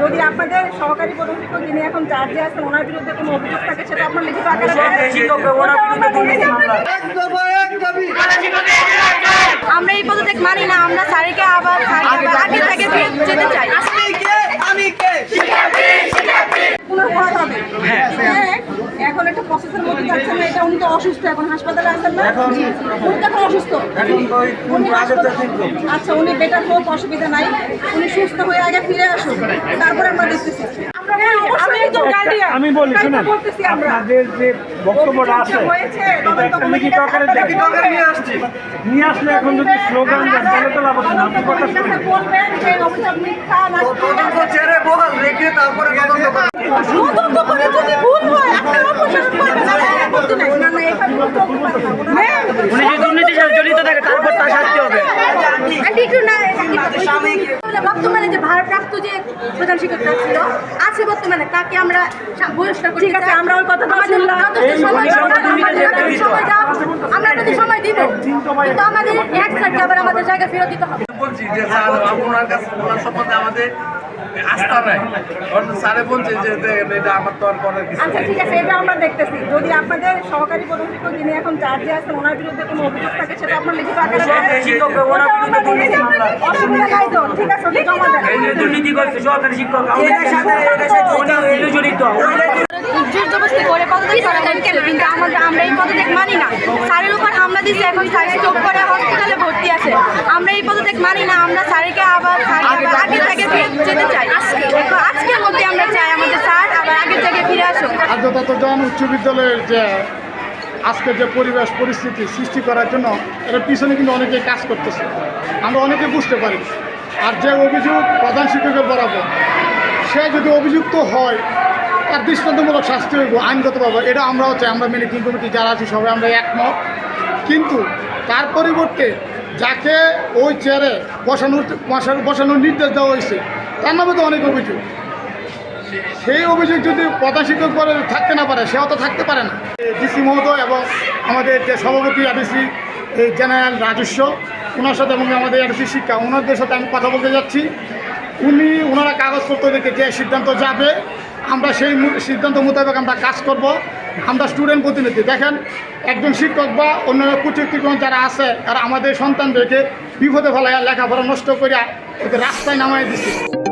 যদি আপনাদের সহকারী প্রধান শিক্ষক যিনি এখন চার্জে আছেন ওনার বিরুদ্ধে কোনো অভিযোগ থাকে সেটা আপনার লিখিত আকারে আমরা এই পদত্যাগ মানি না আমরা স্যারকে আবার আগে এখন একটা প্রসেসের মধ্যে যাচ্ছে না এটা উনি তো অসুস্থ এখন হাসপাতালে আছেন না। উনি তো এখন অসুস্থ আচ্ছা উনি বেটার হোক অসুবিধা নাই। উনি সুস্থ হয়ে আগে ফিরে আসুন তারপরে আমরা দেখতেছি। আমি গার্ডিয়ান আমি বলি শুনুন আপনাদের যে বক্তব্যটা আছে লিখিত আকারে। নিয়ে আসলে এখন যদি স্লোগান দেন তাহলে তো লাভ হচ্ছে না আপনি কথা শুনুন। বলবেন যে অভিযোগ মিথ্যা না তদন্ত করে। যদি ভুল হয় একটা অপসারণ করবে না না, আপত্তি নাই। না না এভাবে বলতে পারে না। ওনারা- উনি যদি দুর্নীতির সাথে জড়িত থাকে তারপর তার শাস্তি হবে। বর্তমানে যে ভারপ্রাপ্ত যে প্রধান শিক্ষকরা ছিল আছে বর্তমানে তাকে আমরা বহিষ্কার করি। আমরা ওই কথা আমাদের শুনলাম। যথেষ্ট এই সময় বহিষ্কার দরকার, দুর্নীতি আমাদের একটা যথেষ্ট বিষয়। সময় দাও। আমরা আপনাদের সময় দিব কিন্তু আমাদের এক স্যারকে আবার আমাদের জায়গা ফেরত দিতে হবে। বলছি যে স্যার ওনার কাছে ওনার সম্বন্ধে আমাদের আস্থা নাই। কারণ স্যারে বলছে যে এটা আমার তো আর করার কিছু আচ্ছা ঠিক আছে এটা আমরা দেখতেছি। যদি আপনাদের সহকারী প্রধান শিক্ষক যিনি এখন চার্জে আছেন ওনার বিরুদ্ধে কোনো অভিযোগ থাকে সেটা আপনার লিখিত আকারে শিক্ষক ওনার বিরুদ্ধে দুর্নীতি অসুবিধা নাই তো ঠিক আছে ওটা জমা দেন এই দুর্নীতি করছে সরকারি শিক্ষক আমাদের সাথে জড়িত। পদত্যাগ করা হচ্ছে কিন্তু আমাদের আমরা এই পদত্যাগ মানি না। স্যারের উপর হামলা দিচ্ছে এখন স্যার স্ট্রোক করে হসপিটালে ভর্তি আছে। আমরা এই পদত্যাগ মানি না আমরা স্যারকে আবার স্যারকে আবার আগে থেকে যেতে চাই। আজকের মধ্যে আমরা চাই আমাদের স্যার আবার আগের জায়গায় ফিরে আসুন আর্যতাতজন উচ্চ বিদ্যালয়ের যে আজকের যে পরিবেশ পরিস্থিতি সৃষ্টি করার জন্য এর পিছনে কিন্তু অনেকেই কাজ করতেছে। আমরা অনেকে বুঝতে পারি আর যে অভিযোগ প্রধান শিক্ষকের বরাবর সে যদি অভিযুক্ত হয় তার দৃষ্টান্তমূলক শাস্তি হইব, আইনগতভাবে, এটা আমরাও চাই, আমরা মেডিকেল কমিটি যারা আছি সবাই আমরা একমত। কিন্তু তার পরিবর্তে যাকে ওই চেয়ারে বসানোর বসানোর- নির্দেশ দেওয়া হয়েছে, তার নামে তো অনেক অভিযোগ। সেই অভিযোগ যদি প্রধান শিক্ষক পরে থাকতে না পারে, সেও তো থাকতে পারে না। ডিসি মহোদয় এবং আমাদের যে সভাপতি আদিসি এই জেনারেল রাজস্ব ওনার সাথে এবং আমাদের আদিসি শিক্ষা ওনাদের সাথে আমি কথা বলতে যাচ্ছি। উনি ওনারা কাগজপত্র দেখে যে সিদ্ধান্ত যাবে, আমরা সেই সিদ্ধান্ত মোতাবেক আমরা কাজ করব। আমরা স্টুডেন্ট প্রতিনিধি। দেখেন, একজন শিক্ষক বা অন্যান্য কুচুক্তিগণ যারা আছে, তারা আমাদের সন্তানদেরকে বিপদে ফেলাইয়া লেখাপড়া নষ্ট করিয়া ওদের রাস্তায় নামাই দিচ্ছে